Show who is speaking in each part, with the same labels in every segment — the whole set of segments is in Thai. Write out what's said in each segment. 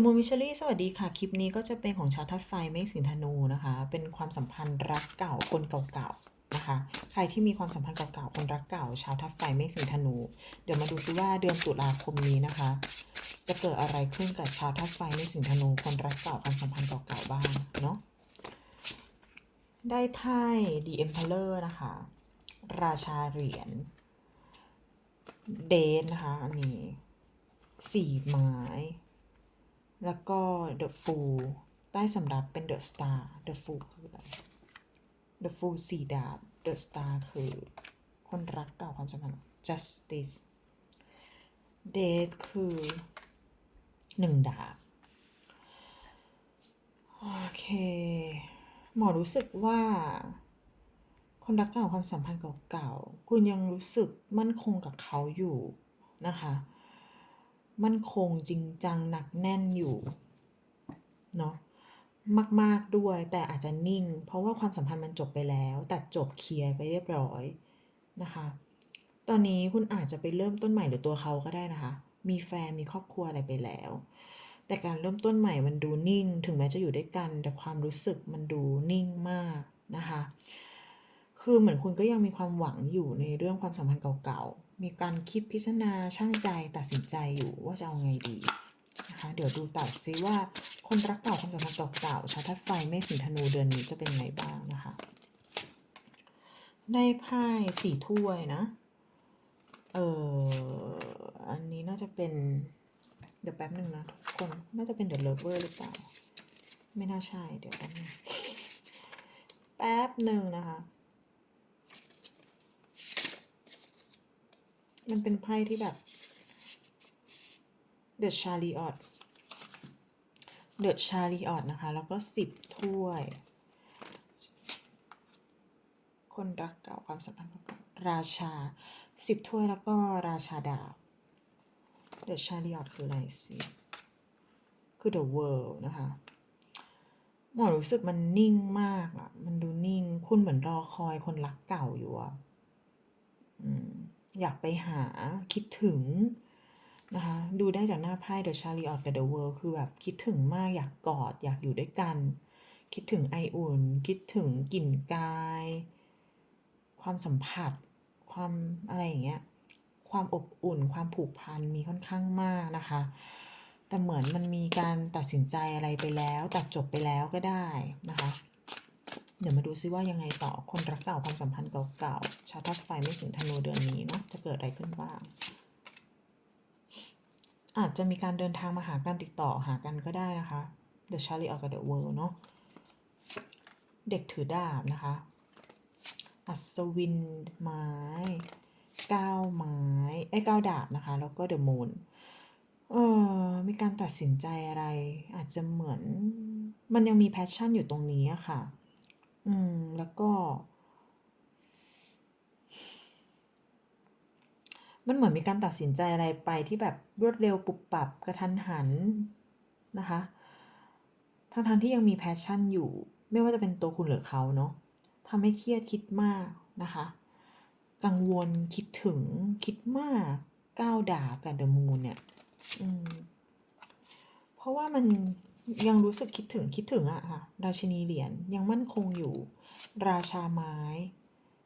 Speaker 1: The Moon Mystery สวัสดีค่ะ คลิปนี้ก็จะเป็นของชาวธาตุไฟเมษสิงห์ธนูนะคะ เป็นความสัมพันธ์รักเก่าคนเก่าๆนะคะ ใครที่มีความสัมพันธ์เก่าๆคนรักเก่า ชาวธาตุไฟเมษสิงห์ธนู เดี๋ยวมาดูซิว่าเดือนตุลาคมนี้นะคะ จะเกิดอะไรขึ้นกับชาวธาตุไฟเมษสิงห์ธนู คนรักเก่าความสัมพันธ์เก่าๆบ้างเนาะ ได้ไพ่ The Emperor นะคะ ราชาเหรียญเดนนะคะอันนี้สี่ไม้ แล้วก็ The Fool ใต้สำรับเป็น The Star The Fool คืออะไร The Fool สี่ดาบ The Star คือ คนรักเก่าความสัมพันธ์ Justice Date คือหนึ่งดาบ โอเค หมอรู้สึกว่า คนรักเก่าความสัมพันธ์เก่าๆ คุณยังรู้สึกมั่นคงกับเขาอยู่นะคะ มั่นคงจริงจังหนักแน่นอยู่เนาะมาก ๆ ด้วยแต่อาจจะนิ่ง เพราะว่าความสัมพันธ์มันจบไปแล้วตัดจบเคลียร์ไปเรียบร้อยนะคะ ตอนนี้คุณอาจจะไปเริ่มต้นใหม่หรือตัวเขาก็ได้นะคะ มีแฟนมีครอบครัวอะไรไปแล้ว แต่การเริ่มต้นใหม่มันดูนิ่ง ถึงแม้จะอยู่ด้วยกัน แต่ความรู้สึกมันดูนิ่งมากนะคะ คือเหมือนคุณก็ยังมีความหวังอยู่ในเรื่องความสัมพันธ์เก่าๆ มีการคิดพิจารณาช่างใจตัดสินใจอยู่ว่าจะเอาไงดีนะคะเดี๋ยวดูตัดซิว่าคนรักเก่าความสัมพันธ์เก่าชาวธาตุไฟเมษสิงธนูเดือนนี้จะเป็นไงบ้างนะคะได้ไพ่สี่ถ้วยนะ เอออันนี้น่าจะเป็น เดี๋ยวแป๊บหนึ่งนะทุกคน น่าจะเป็นเดอะเลเวอร์หรือเปล่า ไม่น่าใช่ เดี๋ยวแป๊บนึงแป๊บหนึ่งนะคะ มันเป็นไพ่ที่แบบ The Chariot The Chariot นะคะ แล้วก็สิบถ้วย คนรักเก่าความสัมพันธ์ราชาสิบถ้วยแล้วก็ราชาดาบ The Chariot คืออะไรสิคือ The World นะคะหมอรู้สึกมันนิ่งมากอะมันดูนิ่ง คุณเหมือนรอคอยคนรักเก่าอยู่อะอืม อยากไปหาคิดถึงนะคะดูได้จากหน้าไพ่ The Chariot กับ The World คือแบบคิดถึงมากอยากกอด อยากอยู่ด้วยกัน คิดถึงไออุ่น คิดถึงกลิ่นกาย ความสัมผัส ความอะไรอย่างเงี้ยความอบอุ่นความผูกพันมีค่อนข้างมากนะคะ แต่เหมือนมันมีการตัดสินใจอะไรไปแล้ว ตัดจบไปแล้วก็ได้นะคะ เดี๋ยวมาดูซิว่ายังไงต่อคนรักเก่าความสัมพันธ์เก่าๆชาวธาตุไฟไม่สิงธนูเดือนนี้เนาะจะเกิดอะไรขึ้นบ้าง อาจจะมีการเดินทางมาหากันติดต่อหากันก็ได้นะคะ The Chariot กับ The World เนาะเด็กถือดาบนะคะ อัศวินไม้ก้าวไม้ไอ้ก้าวดาบนะคะ แล้วก็ The Moon เออมีการตัดสินใจอะไร อาจจะเหมือนมันยังมีแพชชั่นอยู่ตรงนี้อะค่ะ อืม แล้วก็ มันเหมือนมีการตัดสินใจอะไรไปที่แบบรวดเร็วปุบปับกระทันหันนะคะ ทั้งทที่ยังมีแพชชั่นอยู่ ไม่ว่าจะเป็นตัวคุณหรือเขาเนาะทำให้เครียดคิดมากนะคะ กังวลคิดถึงคิดมากก้าวด่ากับเดอะมูนเนี่ย อืม เพราะว่ามัน ยังรู้สึกคิดถึงคิดถึงอะค่ะราชินีเหรียญยังมั่นคงอยู่ ราชาไม้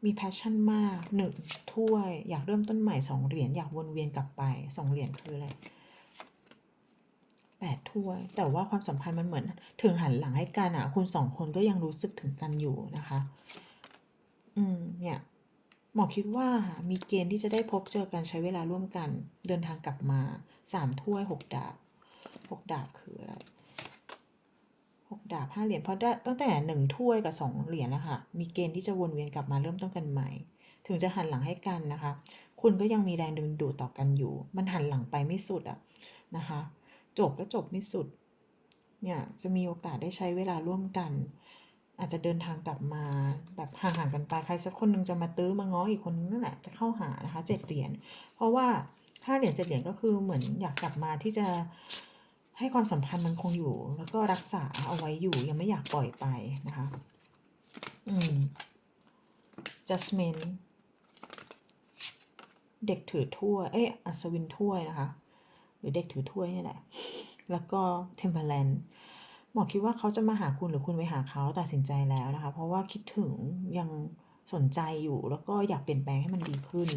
Speaker 1: มีแพชชั่นมากหนึ่งถ้วยอยากเริ่มต้นใหม่สองเหรียญอยากวนเวียนกลับไปสองเหรียญคืออะไรแปดถ้วย แต่ว่าความสัมพันธ์มันเหมือน ถึงหันหลังให้กันอะคุณสองคนก็ยังรู้สึกถึงกันอยู่นะคะ อืมเนี่ยหมอคิดว่ามีเกณฑ์ที่จะได้พบเจอกันใช้เวลาร่วมกัน เดินทางกลับมาสามถ้วยหกดาบหกดาบคืออะไร หกดาบห้าเหรียญเพราะได้ตั้งแต่หนึ่งถ้วยกับสองเหรียญแล้วค่ะ มีเกณฑ์ที่จะวนเวียนกลับมาเริ่มต้นกันใหม่ ถึงจะหันหลังให้กันนะคะ คุณก็ยังมีแรงดึงดูดต่อกันอยู่ มันหันหลังไปไม่สุดอะนะคะ จบก็จบไม่สุด เนี่ยจะมีโอกาสได้ใช้เวลาร่วมกัน อาจจะเดินทางกลับมาแบบห่างๆกันไปใครสักคนหนึ่งจะมาตื้อมาง้ออีกคนนึงนั่นแหละจะเข้าหานะคะเจ็ดเหรียญเพราะว่าห้าเหรียญเจ็ดเหรียญก็คือเหมือนอยากกลับมาที่จะ ให้ความสัมพันธ์มันคงอยู่ แล้วก็รักษาเอาไว้อยู่ยังไม่อยากปล่อยไปนะคะ อืม judgment เด็กถือถ้วย เอ้ยอัศวินถ้วยนะคะ หรือเด็กถือถ้วยนี่แหละ แล้วก็ Temperance หมอคิดว่าเขาจะมาหาคุณหรือคุณไปหาเขาตัดสินใจแล้วนะคะ เพราะว่าคิดถึงยังสนใจอยู่แล้วก็อยากเปลี่ยนแปลงให้มันดีขึ้น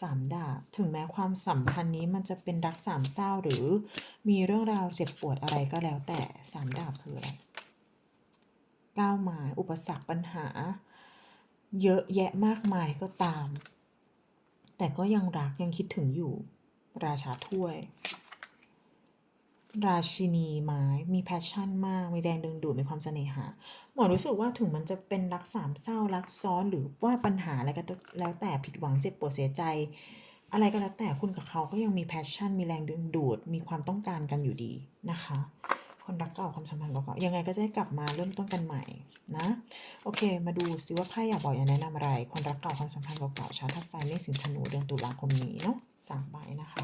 Speaker 1: สามดาบถึงแม้ความสัมพันธ์นี้มันจะเป็นรักสามเศร้าหรือมีเรื่องราวเจ็บปวดอะไรก็แล้วแต่สามดาบคืออะไรก้าวไม้อุปสรรคปัญหา เยอะแยะมากมายก็ตาม แต่ก็ยังรักยังคิดถึงอยู่ ราชาถ้วย ราชินีไม้มีแพชชั่นมาก มีแรงดึงดูดมีความเสน่หา หมอรู้สึกว่าถึงมันจะเป็นรักสามเศร้ารักซ้อนหรือว่าปัญหาอะไรก็แล้วแต่ผิดหวังเจ็บปวดเสียใจ อะไรก็แล้วแต่คุณกับเขาก็ยังมีแพชชั่น มีแรงดึงดูด มีความต้องการกันอยู่ดีนะคะ คนรักเก่าความสัมพันธ์เก่ายังไงก็จะกลับมาเริ่มต้นกันใหม่นะโอเค มาดูซิว่าไพ่อยากบอกอยากแนะนำอะไร คนรักเก่าความสัมพันธ์เก่าชาวธาตุไฟเมษสิงห์ธนูเดือนตุลาคมนี้เนาะสามใบนะคะ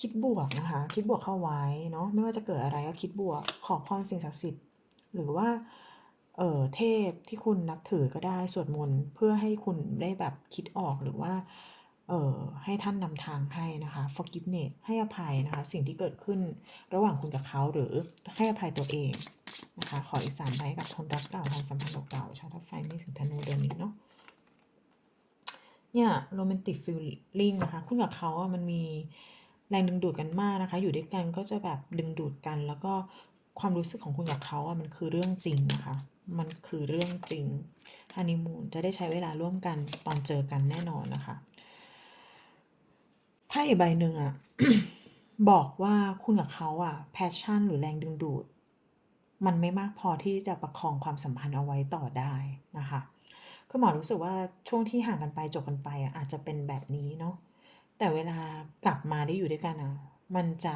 Speaker 1: คิดบวกนะคะ คิดบวกเข้าไว้เนาะไม่ว่าจะเกิดอะไรก็คิดบวกขอพรสิ่งศักดิ์สิทธิ์ หรือว่าเอ่อเทพที่คุณนับถือก็ได้สวดมนต์เพื่อให้คุณได้แบบคิดออกหรือว่าเออให้ท่านนำทางให้นะคะ forgiveness ให้อภัยนะคะ สิ่งที่เกิดขึ้นระหว่างคุณกับเขาหรือให้อภัยตัวเองนะคะ ขออีกสามใบกับคนรักเก่าความสัมพันธ์เก่าชาวทัพไฟไม่สิงธนูเดือนนี้เนาะเนี่ยโรแมนติกฟีลลิ่งนะคะ คุณกับเขาอะมันมี แรงดึงดูดกันมากนะคะ อยู่ด้วยกันก็จะแบบดึงดูดกัน แล้วก็ความรู้สึกของคุณกับเขาอะมันคือเรื่องจริงนะคะ มันคือเรื่องจริงฮันนีมูนจะได้ใช้เวลาร่วมกันตอนเจอกันแน่นอนนะคะไพ่ใบหนึ่งอะบอกว่าคุณกับเขาอะแพชชั่นหรือแรงดึงดูด มันไม่มากพอที่จะประคองความสัมพันธ์เอาไว้ต่อได้นะคะคือหมอรู้สึกว่าช่วงที่ห่างกันไปจบกันไปอะอาจจะเป็นแบบนี้เนาะ แต่เวลากลับมาได้อยู่ด้วยกันอะมันจะ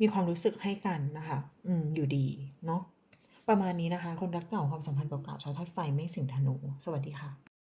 Speaker 1: มีความรู้สึกให้กันนะคะ อืม อยู่ดี เนาะ ประมาณนี้นะคะ คนรักเก่าความสัมพันธ์เก่าๆชาวธาตุไฟไม่สิงธนู สวัสดีค่ะ